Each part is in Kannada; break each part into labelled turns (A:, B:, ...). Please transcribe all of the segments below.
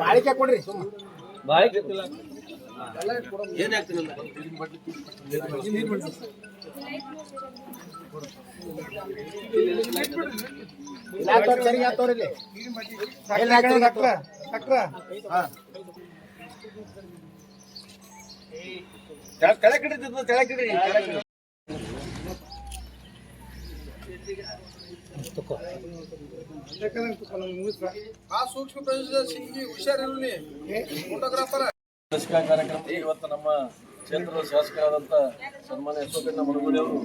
A: ಬಾಳಿಕೆ ಕೊಡ್ರಿ ಬಾಳಿಕೆ ಇಲ್ಲ ಆತವ್ರಿ,
B: ಆ ಸೂಕ್ಷ್ಮ
C: ಕಾರ್ಯಕ್ರಮಕ್ಕೆ ಇವತ್ತು ನಮ್ಮ ಕ್ಷೇತ್ರದ ಶಾಸಕರಾದಂತ ಸನ್ಮಾನ್ಯ ಅಶೋಕಣ್ಣ ಮಡಗುಳಿ ಅವರು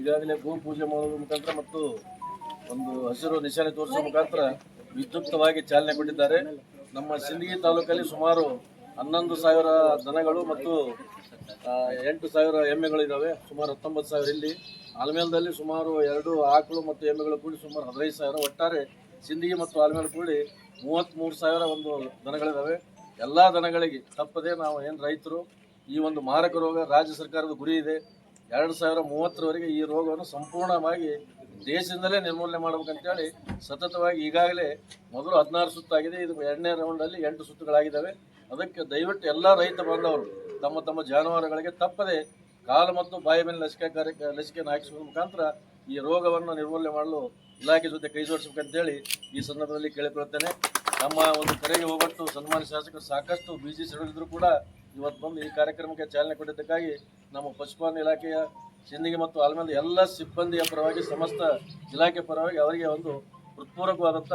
C: ಈಗಾಗಲೇ ಭೂ ಪೂಜೆ ಮಾಡೋದ್ರ ಮುಖಾಂತರ ಮತ್ತು ಒಂದು ಹಸಿರು ನಿಶಾನೆ ತೋರಿಸುವ ಮುಖಾಂತರ ವಿದ್ಯುಕ್ತವಾಗಿ ಚಾಲನೆ ಕೊಟ್ಟಿದ್ದಾರೆ. ನಮ್ಮ ಸಿಂದಗಿ ತಾಲೂಕಲ್ಲಿ ಸುಮಾರು ಹನ್ನೊಂದು ಸಾವಿರ ದನಗಳು ಮತ್ತು ಎಂಟು ಸಾವಿರ ಎಮ್ಮೆಗಳಿದ್ದಾವೆ ಸುಮಾರು ಹತ್ತೊಂಬತ್ತು ಸಾವಿರ ಇಲ್ಲಿ. ಆಲ್ಮೇಲದಲ್ಲಿ ಸುಮಾರು ಎರಡು ಆಕಳು ಮತ್ತು ಎಮ್ಮೆಗಳು ಕೂಡಿ ಸುಮಾರು ಹದಿನೈದು ಸಾವಿರ. ಒಟ್ಟಾರೆ ಸಿಂದಗಿ ಮತ್ತು ಆಲ್ಮೇಲ್ ಕೂಡಿ ಮೂವತ್ತ್ಮೂರು ಸಾವಿರ ಒಂದು ದನಗಳಿದ್ದಾವೆ ಎಲ್ಲ ದನಗಳಿಗೆ ತಪ್ಪದೆ ನಾವು ಏನು ರೈತರು, ಈ ಒಂದು ಮಾರಕ ರೋಗ ರಾಜ್ಯ ಸರ್ಕಾರದ ಗುರಿ ಇದೆ. ಎರಡು ಸಾವಿರ ಮೂವತ್ತರವರೆಗೆ ಈ ರೋಗವನ್ನು ಸಂಪೂರ್ಣವಾಗಿ ದೇಶದಿಂದಲೇ ನಿರ್ಮೂಲನೆ ಮಾಡ್ಬೇಕಂತೇಳಿ ಸತತವಾಗಿ ಈಗಾಗಲೇ ಮೊದಲು ಹದಿನಾರು ಸುತ್ತಾಗಿದೆ, ಇದು ಎರಡನೇ ರೌಂಡಲ್ಲಿ ಎಂಟು ಸುತ್ತುಗಳಾಗಿದ್ದಾವೆ. ಅದಕ್ಕೆ ದಯವಿಟ್ಟು ಎಲ್ಲ ರೈತ ಬಾಂಧವರು, ತಮ್ಮ ತಮ್ಮ ಜಾನುವಾರುಗಳಿಗೆ ತಪ್ಪದೆ ಕಾಲು ಮತ್ತು ಬಾಯಿ ಮೇಲೆ ಲಸಿಕೆ ಕಾರ್ಯ, ಲಸಿಕೆಯನ್ನು ಹಾಕಿಸುವ ಮುಖಾಂತರ ಈ ರೋಗವನ್ನು ನಿರ್ಮೂಲನೆ ಮಾಡಲು ಇಲಾಖೆ ಜೊತೆ ಕೈ ಜೋಡಿಸ್ಬೇಕಂತೇಳಿ ಈ ಸಂದರ್ಭದಲ್ಲಿ ಕೇಳಿಕೊಳ್ಳುತ್ತೇನೆ. ನಮ್ಮ ಒಂದು ಕರೆಗೆ ಹೋಗಟ್ಟು ಸನ್ಮಾನ್ಯ ಶಾಸಕರು ಸಾಕಷ್ಟು ಬಿಜಿ ಸಿಡಿದ್ರು ಕೂಡ ಇವತ್ತು ಬಂದು ಈ ಕಾರ್ಯಕ್ರಮಕ್ಕೆ ಚಾಲನೆ ಕೊಟ್ಟಿದ್ದಕ್ಕಾಗಿ ನಮ್ಮ ಪಶುಪಾಲನೆ ಇಲಾಖೆಯ ಸಿಂದಗಿ ಮತ್ತು ಆಲ್ಮೇಲೆ ಎಲ್ಲ ಸಿಬ್ಬಂದಿಯ ಪರವಾಗಿ, ಸಮಸ್ತ ಇಲಾಖೆ ಪರವಾಗಿ ಅವರಿಗೆ ಒಂದು ಹೃತ್ಪೂರ್ವಕವಾದಂಥ